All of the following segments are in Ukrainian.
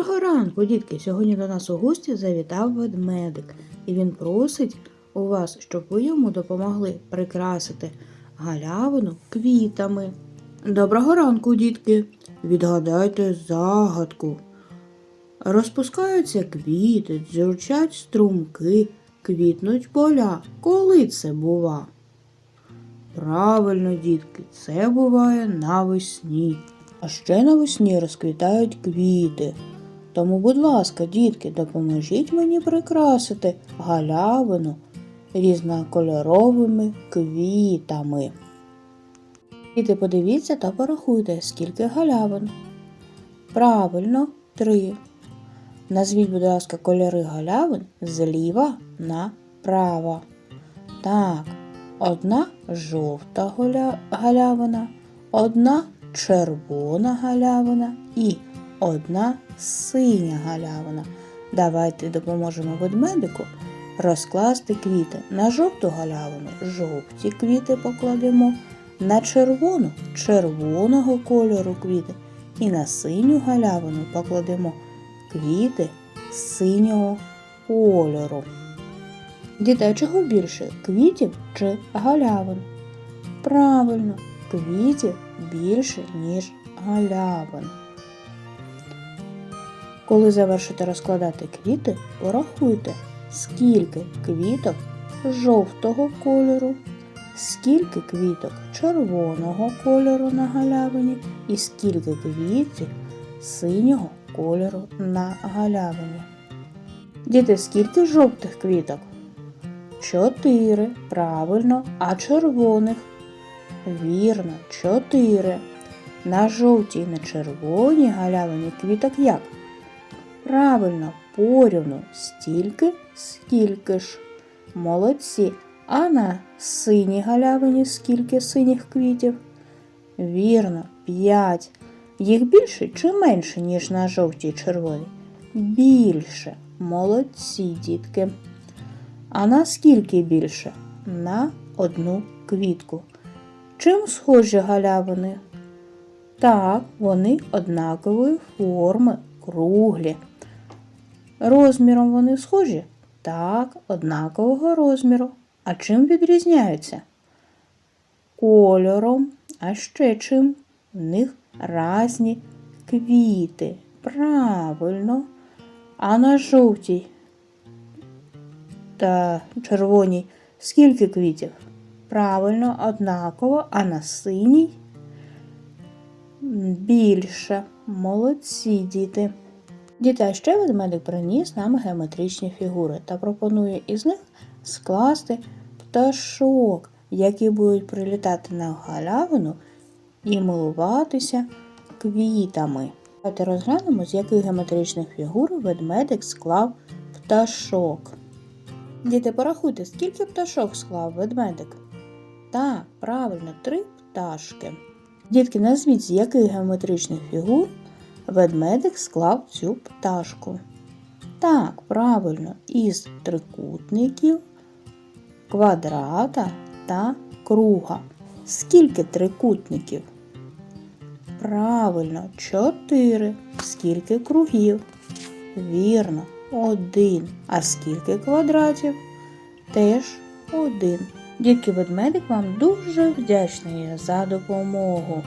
Доброго ранку, дітки! Сьогодні до нас у гості завітав ведмедик, і він просить у вас, щоб ви йому допомогли прикрасити галявину квітами. Доброго ранку, дітки! Відгадайте загадку. Розпускаються квіти, дзюрчать струмки, квітнуть поля. Коли це бува? Правильно, дітки, це буває навесні. А ще навесні розквітають квіти. Тому, будь ласка, дітки, допоможіть мені прикрасити галявину різнокольоровими квітами. Діти, подивіться та порахуйте, скільки галявин. Правильно, три. Назвіть, будь ласка, кольори галявин зліва направо. Так, одна жовта галявина, одна червона галявина і одна синя галявина. Давайте допоможемо ведмедику розкласти квіти. На жовту галявину жовті квіти покладемо, на червону червоного кольору квіти і на синю галявину покладемо квіти синього кольору. Діти, а чого більше квітів чи галявин? Правильно, квітів більше, ніж галявин. Коли завершите розкладати квіти, порахуйте, скільки квіток жовтого кольору, скільки квіток червоного кольору на галявині і скільки квітів синього кольору на галявині. Діти, скільки жовтих квіток? Чотири. Правильно, а червоних? Вірно, чотири. На жовтій і на червоній галявині квіток як? Правильно, порівну стільки, скільки ж. Молодці. А на синій галявині скільки синіх квітів? Вірно, п'ять. Їх більше чи менше, ніж на жовтій червоній? Більше. Молодці, дітки. А на скільки більше? На одну квітку. Чим схожі галявини? Так, вони однакової форми, круглі. Розміром вони схожі? Так, однакового розміру. А чим відрізняються? Кольором, а ще чим? В них різні квіти. Правильно. А на жовтій та червоній скільки квітів? Правильно, однаково, а на синій більше. Молодці діти. Діти, а ще ведмедик приніс нам геометричні фігури та пропонує із них скласти пташок, які будуть прилітати на галявину і милуватися квітами. Давайте розглянемо, з яких геометричних фігур ведмедик склав пташок. Діти, порахуйте, скільки пташок склав ведмедик? Так, правильно, три пташки. Дітки, назвіть, з яких геометричних фігур ведмедик склав цю пташку. Так, правильно, із трикутників, квадрата та круга. Скільки трикутників? Правильно, чотири. Скільки кругів? Вірно, один. А скільки квадратів? Теж один. Дітки ведмедик вам дуже вдячний за допомогу.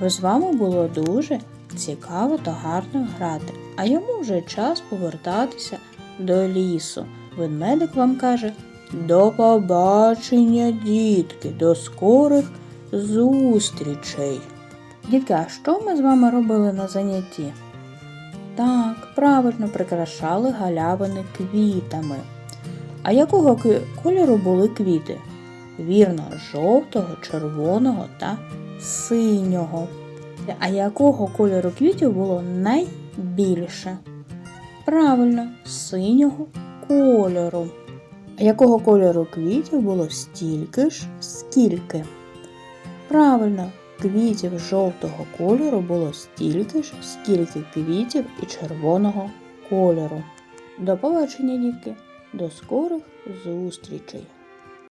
Бо з вами було дуже цікаво та гарно грати. А йому вже час повертатися до лісу. Ведмедик вам каже до побачення, дітки, до скорих зустрічей. Дітки, а що ми з вами робили на занятті? Так, правильно прикрашали галявини квітами. А якого кольору були квіти? Вірно, жовтого, червоного та синього. А якого кольору квітів було найбільше? Правильно, синього кольору. А якого кольору квітів було стільки ж, скільки? Правильно, квітів жовтого кольору було стільки ж, скільки квітів і червоного кольору. До побачення, дітки! До скорих зустрічей!